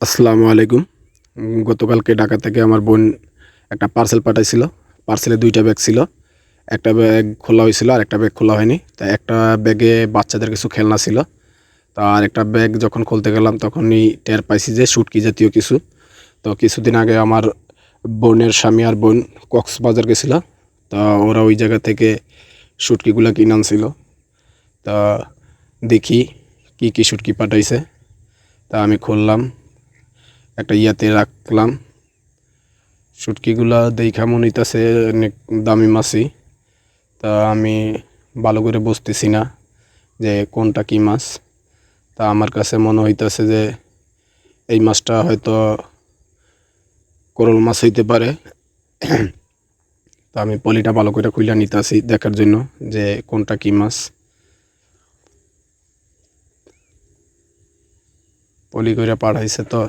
আসসালামু আলাইকুম। গতকালকে ঢাকা থেকে আমার বোন একটা পার্সেল পাঠাইছিল। পার্সেলে দুইটা ব্যাগ ছিল। একটা ব্যাগ খোলা হয়েছিল আর একটা ব্যাগ খোলা হয়নি। তা একটা ব্যাগে বাচ্চাদের কিছু খেলনা ছিল। তা আর একটা ব্যাগ যখন খুলতে গেলাম তখনই টের পাইছি যে শুটকি জাতীয় কিছু। তো কিছুদিন আগে আমার বোনের স্বামী আর বোন কক্সবাজার গেছিল। তা ওরা ওই জায়গা থেকে শুটকিগুলো কিনে আনছিল। তা দেখি কি কি শুটকি পাঠাইছে। তা আমি খুললাম। একটা ইয়াতে রাখলাম। শুটকিগুলা দেখা মনে হইতাছে অনেক দামি মাছই। তা আমি ভালো করে বুঝতেছি না যে কোনটা কি মাছ। তা আমার কাছে মনে হইতাছে যে এই মাছটা হয়তো করল মাছ হইতে পারে। তা আমি পলিটা ভালো করে খুলে নিতেছি দেখার জন্য যে কোনটা কি মাছ। পলি করে পাঠাইছে তো।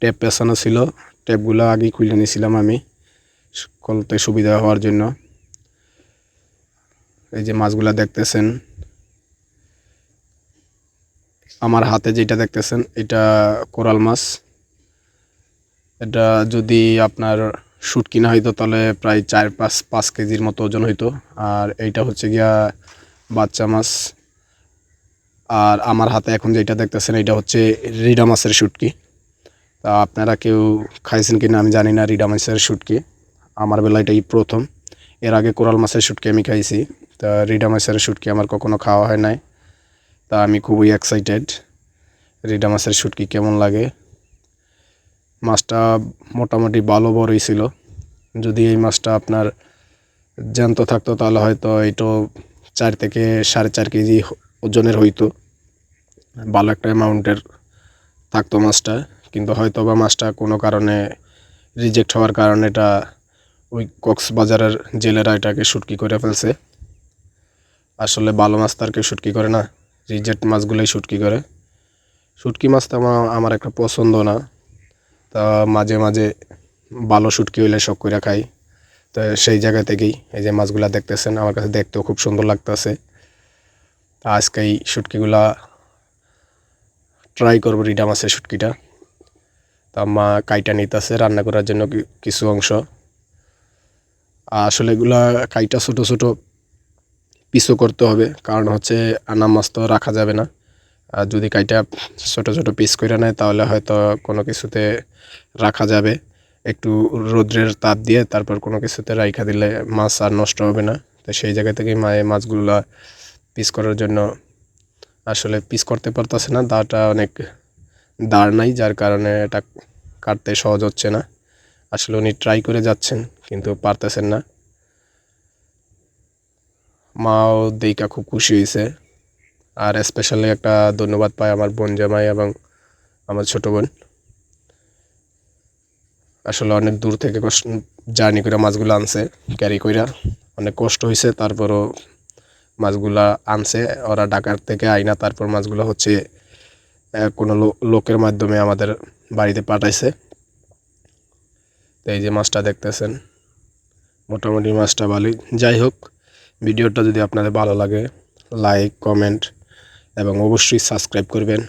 ট্যাপ পেছানো ছিল। ট্যাপগুলো আগেই খুলে নিয়েছিলাম আমি খুলতে সুবিধা হওয়ার জন্য। এই যে মাছগুলা দেখতেছেন। আমার হাতে যেটা দেখতেছেন, এটা কোরাল মাছ। এটা যদি আপনার শুট কিনা হইতো তাহলে প্রায় চার পাঁচ পাঁচ কেজির মতো ওজন হইতো। আর এইটা হচ্ছে গিয়া বাচ্চা মাছ। আর আমার হাতে এখন যেটা দেখতেছেন, এটা হচ্ছে রিডা মাছের শুটকি। তা আপনারা কেউ খাইছেন কিনা আমি জানি না রিডা মাছের শুটকি। আমার বেলা এটাই প্রথম। এর আগে কোরাল মাছের শুটকি আমি খাইছি। তা রিডা মাছের শুটকি আমার কখনো খাওয়া হয় নাই। তা আমি খুবই এক্সাইটেড রিডা মাছের শুটকি কেমন লাগে? মাছটা মোটামুটি ভালো বড়ই ছিল। যদি এই মাছটা আপনার জ্যান্ত থাকতো তাহলে হয়তো এটো চার থেকে সাড়ে চার কেজি ওজনের হইতো। ভালো একটা অ্যামাউন্টের থাকতো মাছটা। কিন্তু হয়তো বা মাছটা কোনো কারণে রিজেক্ট হওয়ার কারণে এটা ওই কক্সবাজারের জেলেরা এটাকে শুটকি করে ফেলছে। আসলে ভালো মাছ তার কেউ শুটকি করে না রিজেক্ট মাছগুলোই শুটকি করে। শুটকি মাছটা আমার আমার একটা পছন্দ না, তা মাঝে মাঝে ভালো শুটকি হইলে শখ করে খাই। তো সেই জায়গা থেকেই এই যে মাছগুলা দেখতেছেন, আমার কাছে দেখতেও খুব সুন্দর লাগতেছে। তা আজকে এই শুটকিগুলা ট্রাই করব রিডা মাছের শুটকিটা তা মা কাইটা নিতেছে রান্না করার জন্য কিছু অংশ। আসলে এগুলা কাইটা ছোট ছোট পিসও করতে হবে, কারণ হচ্ছে আনা মাছ তো রাখা যাবে না। আর যদি কাইটা ছোট ছোট পিস করে নেয়, তাহলে হয়তো কোনো কিছুতে রাখা যাবে। একটু রোদ্রের তাপ দিয়ে তারপর কোনো কিছুতে রাইখা দিলে মাছ আর নষ্ট হবে না। তো সেই জায়গা থেকে মায়ে মাছগুলো পিস করার জন্য আসলে পিস করতে পারতেছে না, দাটা অনেক দাঁড় নাই, যার কারণে এটা কাটতে সহজ হচ্ছে না। আসলে উনি ট্রাই করে যাচ্ছেন, কিন্তু পারতেছেন না। মাও দেইকা খুব খুশি হয়েছে। আর স্পেশালি একটা ধন্যবাদ পাই আমার বোন জামাই এবং আমার ছোট বোন। আসলে অনেক দূর থেকে কষ্ট, জার্নি করে মাছগুলো আনছে, ক্যারি কইরা। অনেক কষ্ট হয়েছে, তারপরও মাছগুলা আনছে। ওরা ঢাকার থেকে আইনা, তারপর মাছগুলো হচ্ছে কোনো লোকের মাধ্যমে আমাদের বাড়িতে পাঠাইছে। তো এই যে মাছটা দেখতেছেন, মোটামুটি মাছটা ভালোই। যাই হোক, ভিডিওটা যদি আপনাদের ভালো লাগে লাইক কমেন্ট এবং অবশ্যই সাবস্ক্রাইব করবেন।